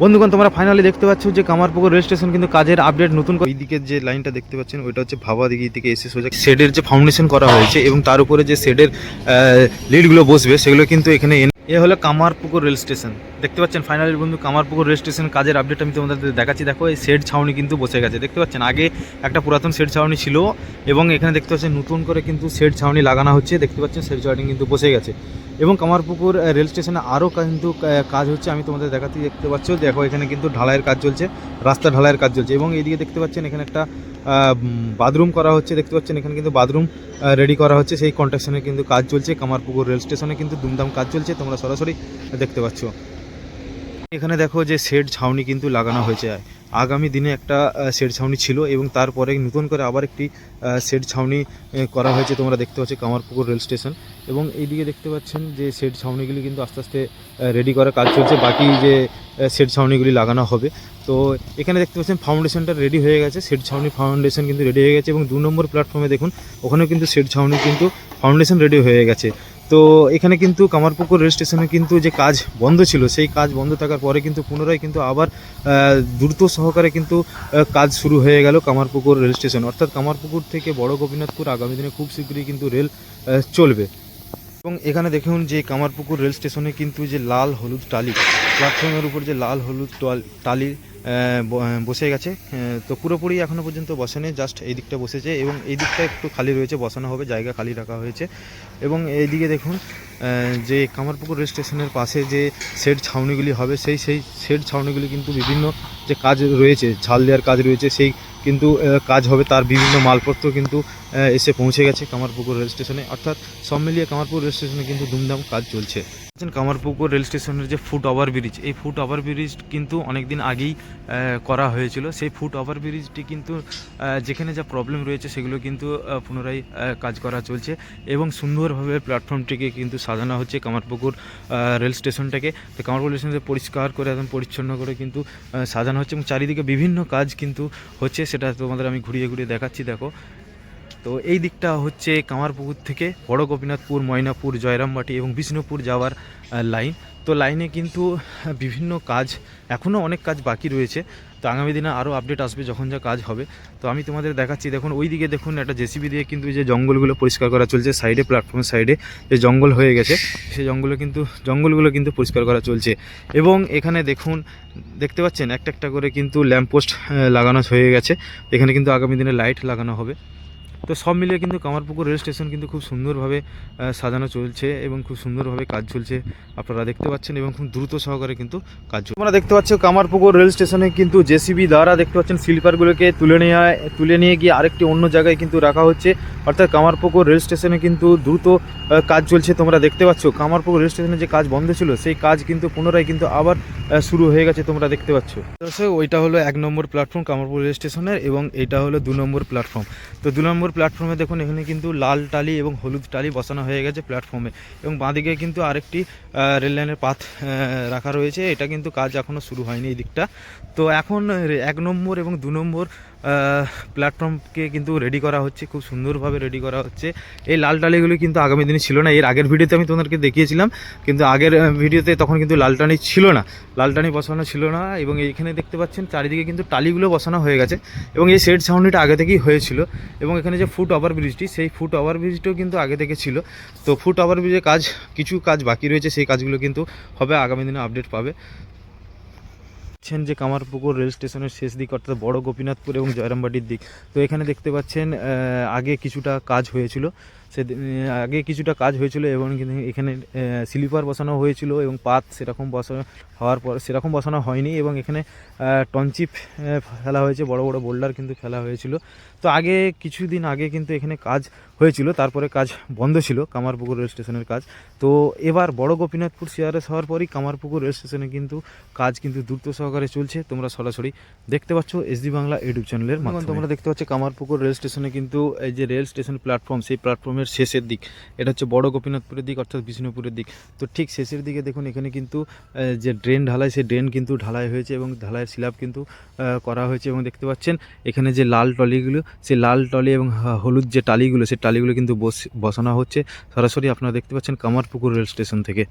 বন্ধুগণ, তোমরা ফাইনালি দেখতে পাচ্ছ যে কামারপুকুর রেল স্টেশন কিন্তু কাজের আপডেট নতুন করে- ওই দিকের যে লাইনটা দেখতে পাচ্ছেন, ওইটা হচ্ছে ভাবা দিঘি থেকে এসে সোজা শেডের যে ফাউন্ডেশন করা হয়েছে এবং তার উপরে যে শেডের লিডগুলো বসবে, সেগুলো কিন্তু এখানে এ হলো কামারপুকুর রেল স্টেশন। দেখতে পাচ্ছেন ফাইনালি বন্ধু কামারপুকুর রেল স্টেশন কাজের আপডেট আমি তোমাদের দেখাচ্ছি। দেখো, এই শেড ছাউনি কিন্তু বসে গেছে। দেখতে পাচ্ছেন, আগে একটা পুরাতন শেড ছাউনি ছিল এবং এখানে দেখতে পাচ্ছেন নতুন করে কিন্তু শেড ছাউনি লাগানো হচ্ছে। দেখতে পাচ্ছেন শেড ছাউনি কিন্তু বসে গেছে। এবং কামারপুকুর রেল স্টেশনে আরও কিন্তু কাজ হচ্ছে। আমি তোমাদের দেখাতে দেখতে পাচ্ছ, দেখো এখানে কিন্তু ঢালাইয়ের কাজ চলছে, রাস্তা ঢালাইয়ের কাজ চলছে। এবং এইদিকে দেখতে পাচ্ছেন, এখানে একটা বাথরুম করা হচ্ছে, দেখতে পাচ্ছেন এখানে কিন্তু বাথরুম রেডি করা হচ্ছে। সেই কন্ট্রাকশনের কিন্তু কাজ চলছে। কামারপুকুর রেল স্টেশনে কিন্তু দুমদাম কাজ চলছে। তোমরা সরাসরি দেখতে পাচ্ছ। এখানে দেখো যে শেড ছাউনি কিন্তু লাগানো হয়েছে। আগামী দিনে একটা শেড ছাউনি ছিল এবং তারপরে নতুন করে আবার একটি শেড ছাউনি করা হয়েছে তোমরা দেখতে পাচ্ছ কামারপুকুর রেল স্টেশন। এবং এইদিকে দেখতে পাচ্ছেন যে শেড ছাউনিগুলি কিন্তু আস্তে আস্তে রেডি করার কাজ চলছে। বাকি যে শেড ছাউনিগুলি লাগানো হবে। তো এখানে দেখতে পাচ্ছেন ফাউন্ডেশনটা রেডি হয়ে গেছে। শেড ছাউনি ফাউন্ডেশন কিন্তু রেডি হয়ে গেছে এবং দু নম্বর প্ল্যাটফর্মে দেখুন, ওখানেও কিন্তু শেড ছাউনি কিন্তু ফাউন্ডেশন রেডি হয়ে গেছে। তো এখানে কিন্তু কামারপুকুর রেল স্টেশনে কিন্তু যে কাজ বন্ধ ছিল, সেই কাজ বন্ধ থাকার পরে কিন্তু পুনরায় কিন্তু আবার দ্রুত সহকারে কিন্তু কাজ শুরু হয়ে গেল কামারপুকুর রেল স্টেশন। অর্থাৎ কামারপুকুর থেকে বড় গোপীনাথপুর আগামী দিনে খুব শীঘ্রই কিন্তু রেল চলবে। এবং এখানে দেখুন যে কামারপুকুর রেল স্টেশনে কিন্তু যে লাল হলুদ টালি প্ল্যাটফর্মের উপর যে লাল হলুদ টাল- বসে গেছে। তো পুরোপুরি এখনও পর্যন্ত বসেনি জাস্ট এই দিকটা বসেছে এবং এই দিকটা একটু খালি রয়েছে, বসানো হবে, জায়গা খালি রাখা হয়েছে। এবং এইদিকে দেখুন যে কামারপুকুর রেল স্টেশনের পাশে যে শেড ছাউনিগুলি হবে, সেই সেই শেড ছাউনিগুলি কিন্তু বিভিন্ন যে কাজ রয়েছে, ঝাল দেওয়ার কাজ রয়েছে, সেই কিন্তু কাজ হবে তার বিভিন্ন মালপত্র কিন্তু এসে পৌঁছে গেছে কামারপুকুর রেল স্টেশনে। অর্থাৎ সব মিলিয়ে কামারপুকুর রেল স্টেশনে কিন্তু ধুমধাম কাজ চলছে। কামারপুকুর রেল স্টেশনের যে ফুট ওভার ব্রিজ এই ফুট ওভার ব্রিজ কিন্তু অনেক দিন আগেই করা হয়েছিল। সেই ফুট ওভার ব্রিজটি কিন্তু যেখানে যা প্রবলেম রয়েছে সেগুলো কিন্তু পুনরায় কাজ করা চলছে এবং সুন্দরভাবে প্ল্যাটফর্মটিকে কিন্তু সাজানো হচ্ছে কামারপুকুর রেল স্টেশনটাকে। তো কামারপুকুর রেল স্টেশনকে পরিষ্কার করে একদম পরিচ্ছন্ন করে কিন্তু সাজানো হচ্ছে এবং চারিদিকে বিভিন্ন কাজ কিন্তু হচ্ছে, সেটা তোমাদের আমি ঘুরিয়ে ঘুরিয়ে দেখাচ্ছি, দেখো। তো এই দিকটা হচ্ছে কামারপুকুর থেকে বড় গোপীনাথপুর, ময়নাপুর, জয়রামবাটি এবং বিষ্ণুপুর যাওয়ার লাইন তো লাইনে কিন্তু বিভিন্ন কাজ এখনও অনেক কাজ বাকি রয়েছে। তো আগামী দিনে আরও আপডেট আসবে যখন যা কাজ হবে। তো আমি তোমাদের দেখাচ্ছি, দেখুন ওই দিকে দেখুন, একটা জেসিবি দিয়ে কিন্তু যে জঙ্গলগুলো পরিষ্কার করা চলছে সাইডে প্ল্যাটফর্মের সাইডে যে জঙ্গল হয়ে গেছে সেই জঙ্গলে কিন্তু, জঙ্গলগুলো কিন্তু পরিষ্কার করা চলছে। এবং এখানে দেখুন, দেখতে পাচ্ছেন, একটা একটা করে কিন্তু ল্যাম্পপোস্ট লাগানো হয়ে গেছে। এখানে কিন্তু আগামী দিনে লাইট লাগানো হবে। তো সব মিলিয়ে কিন্তু কামারপুকুর রেল স্টেশন কিন্তু খুব সুন্দরভাবে সাজানো চলছে এবং খুব সুন্দরভাবে কাজ চলছে। আপনারা দেখতে পাচ্ছেন এবং খুব দ্রুত সহকারে কিন্তু কাজ চলছে। তোমরা দেখতে পাচ্ছ কামারপুকুর রেল স্টেশনে কিন্তু জেসিবি দ্বারা দেখতে পাচ্ছেন স্লিপারগুলোকে তুলে নিয়ে তুলে নিয়ে গিয়ে আরেকটি অন্য জায়গায় কিন্তু রাখা হচ্ছে। অর্থাৎ কামারপুকুর রেল স্টেশনে কিন্তু দ্রুত কাজ চলছে। তোমরা দেখতে পাচ্ছ কামারপুকুর রেল স্টেশনে যে কাজ বন্ধ ছিল, সেই কাজ কিন্তু পুনরায় কিন্তু আবার শুরু হয়ে গেছে তোমরা দেখতে পাচ্ছ। দর্শক, ওইটা হলো এক নম্বর প্ল্যাটফর্ম কামারপুর রেল স্টেশনের এবং এটা হলো দু নম্বর প্ল্যাটফর্ম তো দু নম্বর প্ল্যাটফর্মে দেখুন, এখানে কিন্তু লাল টালি এবং হলুদ টালি বসানো হয়ে গেছে প্ল্যাটফর্মে। এবং বাঁদিকে কিন্তু আরেকটি রেল লাইনের পাথ রাখা রয়েছে। এটা কিন্তু কাজ এখনও শুরু হয়নি এই দিকটা। তো এখন এক নম্বর এবং দু নম্বর প্ল্যাটফর্মকে কিন্তু রেডি করা হচ্ছে, খুব সুন্দরভাবে রেডি করা হচ্ছে। এই লাল টালিগুলি কিন্তু আগামী দিনে ছিল না, এর আগের ভিডিওতে আমি তোমাদেরকে দেখিয়েছিলাম, কিন্তু আগের ভিডিওতে তখন কিন্তু লাল টানি ছিল না। লাল টানি বসানো ছিল না, এবং এইখানে দেখতে পাচ্ছেন চারিদিকে কিন্তু টালিগুলো বসানো হয়ে গেছে, এবং এই সেট সাউন্ডটা আগে থেকেই হয়েছিল। এবং এখানে যে ফুট ওভার ব্রিজটি সেই ফুট ওভার ব্রিজটিও কিন্তু আগে থেকে ছিল। তো ফুট ওভার ব্রিজের কাজ, কিছু কাজ বাকি রয়েছে, সেই কাজগুলো কিন্তু হবে, আগামী দিনে আপডেট পাবে। দেখছেন যে কামারপুকুর রেল স্টেশনের শেষ দিক, অর্থাৎ বড় গোপীনাথপুর এবং জয়রামবাটির দিক। তো এখানে দেখতে পাচ্ছেন আগে কিছুটা কাজ হয়েছিল। সে আগে কিছুটা কাজ হয়েছিল এবং কিন্তু এখানে স্লিপার বসানো হয়েছিল এবং পাত সেরকম বসানো হওয়ার পর সেরকম বসানো হয়নি এবং এখানে টনচিপ ফেলা হয়েছে বড় বড় বোল্ডার কিন্তু ফেলা হয়েছিল। তো আগে কিছুদিন আগে কিন্তু এখানে কাজ হয়েছিল তারপরে কাজ বন্ধ ছিল কামারপুকুর রেল স্টেশনের কাজ। তো এবার বড় গোপীনাথপুর সিআরএস হওয়ার পরই কামারপুকুর রেল স্টেশনে কিন্তু কাজ কিন্তু দ্রুত সহকারে চলছে তোমরা সরাসরি দেখতে পাচ্ছ এসডি বাংলা ইউটিউব চ্যানেলের মাধ্যমে। তোমরা দেখতে পাচ্ছ কামারপুকুর রেল স্টেশনে কিন্তু এই যে রেল স্টেশন প্ল্যাটফর্ম সেই প্ল্যাটফর্মের শেষের দিক, এটা হচ্ছে বড় গোপীনাথপুরের দিক অর্থাৎ বিষ্ণুপুরের দিক। তো ঠিক শেষের দিকে দেখুন, এখানে কিন্তু যে ড্রেন ঢালাই, সেই ড্রেন কিন্তু ঢালাই হয়েছে এবং ঢালাইয়ের স্ল্যাব কিন্তু করা হয়েছে এবং দেখতে পাচ্ছেন, এখানে যে লাল টলিগুলো সেই লাল টলি এবং হলুদ যে টালিগুলো, সেই টালিগুলো কিন্তু বস- বসানো হচ্ছে। সরাসরি আপনারা দেখতে পাচ্ছেন কামারপুকুর রেল স্টেশন থেকে।